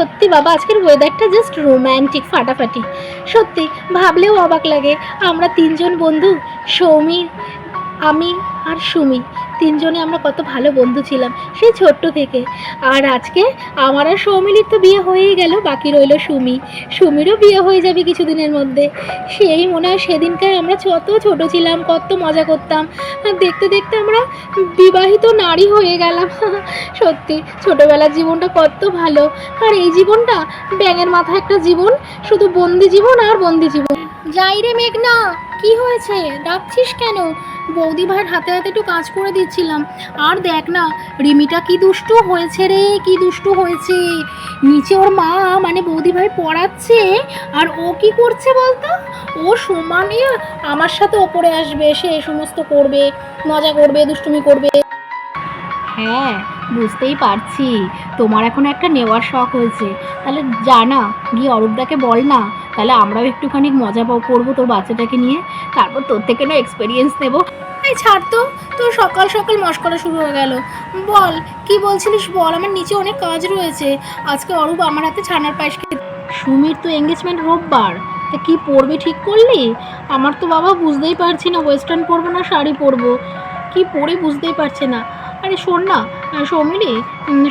সত্যি বাবা, আজকের ওয়েদারটা জাস্ট রোম্যান্টিক ফাটাফাটি। সত্যি, ভাবলেও অবাক লাগে। আমরা তিনজন বন্ধু, সৌমি আমি আর সুমি। তিনজনে আমরা কত ভালো বন্ধু ছিলাম সেই ছোট্ট থেকে। আর আজকে আমার আর সৌমিলির তো বিয়ে হয়েই গেল, বাকি রইল সুমি। সুমিরও বিয়ে হয়ে যাবে কিছুদিনের মধ্যে। সেই মনে হয় সেদিনকার আমরা কত ছোট ছিলাম, কত মজা করতাম। আর দেখতে দেখতে আমরা বিবাহিত নারী হয়ে গেলাম। সত্যি, ছোটবেলার জীবনটা কত ভালো। আর এই জীবনটা ব্যাঙের মাথা একটা জীবন, শুধু বন্দি জীবন আর বন্দি জীবন। যাই রে মেঘনা, কি হয়েছে? ডাকছিস কেন? বৌদি ভাইয়ের হাতে হাতে একটু কাজ করে দিচ্ছিলাম। আর দেখ না, রিমিটা কি দুষ্টু হয়েছে রে, কি দুষ্টু হয়েছে? নিচে ওর মা মানে বৌদি ভাই পড়াচ্ছে, আর ও কি করছে বলতো? ও সমানে আমার সাথে ওপরে আসবে, সে এই সমস্ত করবে, মজা করবে, দুষ্টুমি করবে। হ্যাঁ বুঝতেই পারছি। তোমার এখন একটা নেওয়ার শখ হয়েছে। তাহলে জানা গিয়ে অরূপদাকে বল না। তাহলে আমরাও একটুখানি মজা পাও করব তোর বাচ্চাটাকে নিয়ে। তারপর তোর থেকে না এক্সপিরিয়েন্স নেব। এই ছাড় তো তোর সকাল সকাল মস্করা শুরু হয়ে গেল। বল কি বলছিলিস বল? আমার নিচে অনেক কাজ রয়েছে। আজকে অরূপ আমার হাতে ছানার পায়েস খেতে সুমির তো এঙ্গেজমেন্ট রোববার? তা কি পরবে ঠিক করলি? আমার তো বাবা বুঝতেই পারছি না ওয়েস্টার্ন পরবো না শাড়ি পরবো। কি পরে বুঝতেই পারছে না। আরে শোন না, সৌমিলি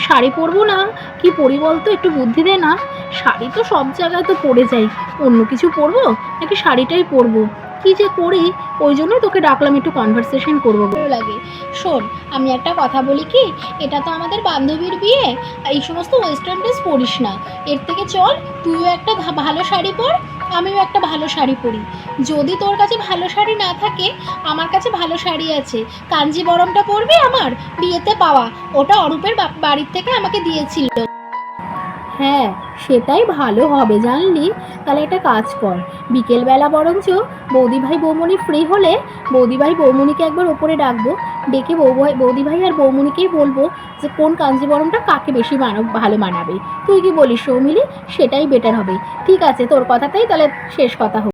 শাড়ি পরবো না? কি পরি বলতো? একটু বুদ্ধি দে না। শাড়ি তো সব জায়গায় তো পরে যাই। অন্য কিছু পরবো? নাকি শাড়িটাই পরবো? কি যে করি, ওই জন্যই তোকে ডাকলাম একটু কনভারসেশন করব। ভালো লাগে। শোন, আমি একটা কথা বলি কি, এটা তো আমাদের বান্ধবীর বিয়ে, এই সমস্ত ওয়েস্টার্ন ড্রেস পরিস না। এর থেকে চল, তুইও একটা ভালো শাড়ি পর, আমিও একটা ভালো শাড়ি পরি। যদি তোর কাছে ভালো শাড়ি না থাকে, আমার কাছে ভালো শাড়ি আছে। কাঞ্জিবরমটা পরবি আমার, বিয়েতে পাওয়া। ওটা অরূপের বাড়ির থেকে আমাকে দিয়েছিল। হ্যাঁ সেটাই ভালো হবে, জানলি? তাহলে একটা কাজ কর। বিকেলবেলা বরঞ্চ বৌদিভাই বৌমনি ফ্রি হলে বৌদিভাই বৌমনিকে একবার ওপরে ডাকবো, ডেকে বৌভাই বৌদিভাই বৌদি আর বৌমনিকেই বলব যে কোন কাঞ্জিবরমটা কাকে বেশি মানব ভালো মানাবে। তুই কি বলিস সৌমিলি? সেটাই বেটার হবে। ঠিক আছে, তোর কথাটাই তাহলে শেষ কথা হোক